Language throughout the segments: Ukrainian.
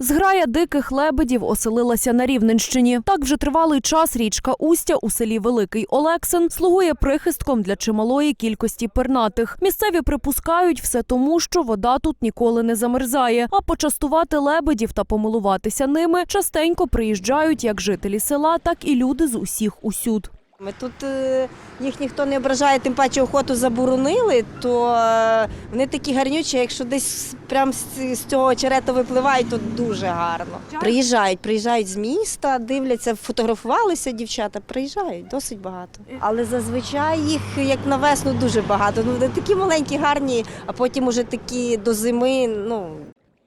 Зграя диких лебедів оселилася на Рівненщині. Так вже тривалий час річка Устя у селі Великий Олексин слугує прихистком для чималої кількості пернатих. Місцеві припускають все тому, що вода тут ніколи не замерзає. А почастувати лебедів та помилуватися ними частенько приїжджають як жителі села, так і люди з усіх усюд. Ми тут е, їх ніхто не ображає, тим паче охоту заборонили, то е, вони такі гарнючі, якщо десь прямо з, з цього очерета випливають, то дуже гарно. Приїжджають, приїжджають з міста, дивляться, фотографувалися дівчата, приїжджають досить багато. Але зазвичай їх як на весну дуже багато. Ну вони такі маленькі, гарні, а потім уже такі до зими. Ну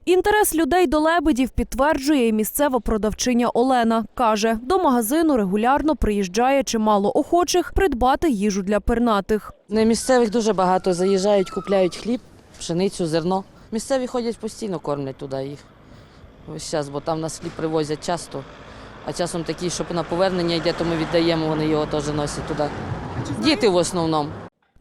Інтерес людей до лебедів підтверджує і місцева продавчиня Олена. Каже, до магазину регулярно приїжджає чимало охочих придбати їжу для пернатих. Не місцевих дуже багато заїжджають, купляють хліб, пшеницю, зерно. Місцеві ходять постійно, кормлять туди їх. Ось час, бо там нас хліб привозять часто. А часом такий, щоб на повернення йде, то ми віддаємо, вони його теж носять туди. Діти в основному.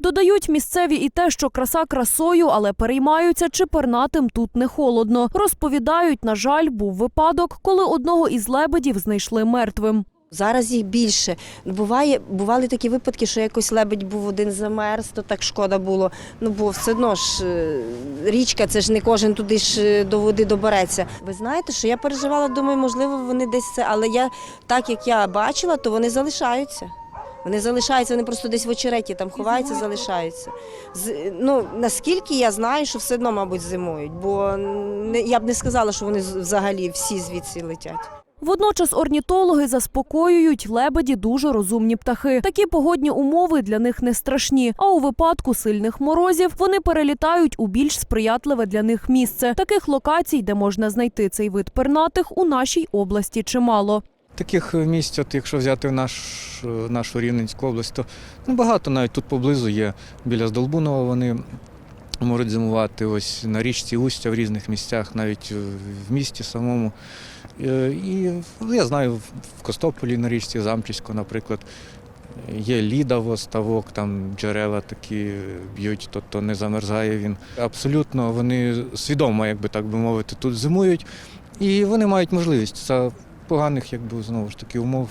Додають місцеві і те, що краса красою, але переймаються, чи пернатим тут не холодно. Розповідають, на жаль, був випадок, коли одного із лебедів знайшли мертвим. Зараз їх більше. Буває, бували такі випадки, що якось лебедь був один замерз, то так шкода було. Ну бо все одно ж е, річка, це ж не кожен туди ж е, до води добереться. Ви знаєте, що я переживала, думаю, можливо, вони десь це, але я так як я бачила, то вони залишаються. Вони залишаються, вони просто десь в очереті там ховаються, залишаються. З, ну, наскільки я знаю, що все одно, мабуть, зимують, бо не, я б не сказала, що вони взагалі всі звідси летять. Водночас орнітологи заспокоюють, лебеді дуже розумні птахи. Такі погодні умови для них не страшні. А у випадку сильних морозів вони перелітають у більш сприятливе для них місце. Таких локацій, де можна знайти цей вид пернатих, у нашій області чимало. Таких місць, от якщо взяти наш, нашу Рівненську область, то ну, багато навіть тут поблизу є. Біля Здолбунова вони можуть зимувати ось на річці Устя в різних місцях, навіть в місті самому. Е, І ну, я знаю, в Костополі на річці Замчиську, наприклад, є ліда, ставок, там джерела такі б'ють, тобто не замерзає він. Абсолютно вони свідомо, як би так би мовити, тут зимують, і вони мають можливість за поганих, якби знову ж таки, умов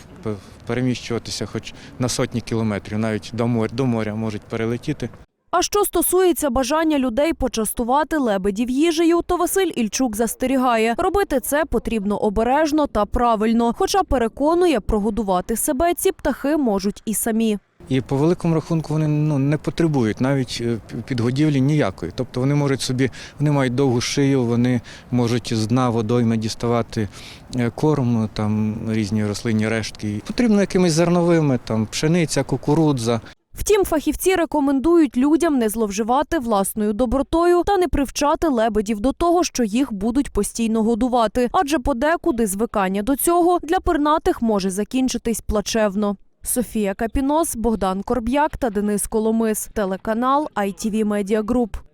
переміщуватися хоч на сотні кілометрів, навіть до моря, до моря можуть перелетіти. А що стосується бажання людей почастувати лебедів їжею, то Василь Ільчук застерігає, робити це потрібно обережно та правильно. Хоча переконує, прогодувати себе ці птахи можуть і самі. І по великому рахунку вони ну, не потребують навіть е, підгодівлі ніякої. Тобто вони можуть собі, вони мають довгу шию, вони можуть з дна водойми діставати е, корм, там різні рослинні рештки. Потрібно якимись зерновими, там пшениця, кукурудза. Втім, фахівці рекомендують людям не зловживати власною добротою та не привчати лебедів до того, що їх будуть постійно годувати, адже подекуди звикання до цього для пернатих може закінчитись плачевно. Софія Капінос, Богдан Корб'як та Денис Коломис. Телеканал ITV Media Group.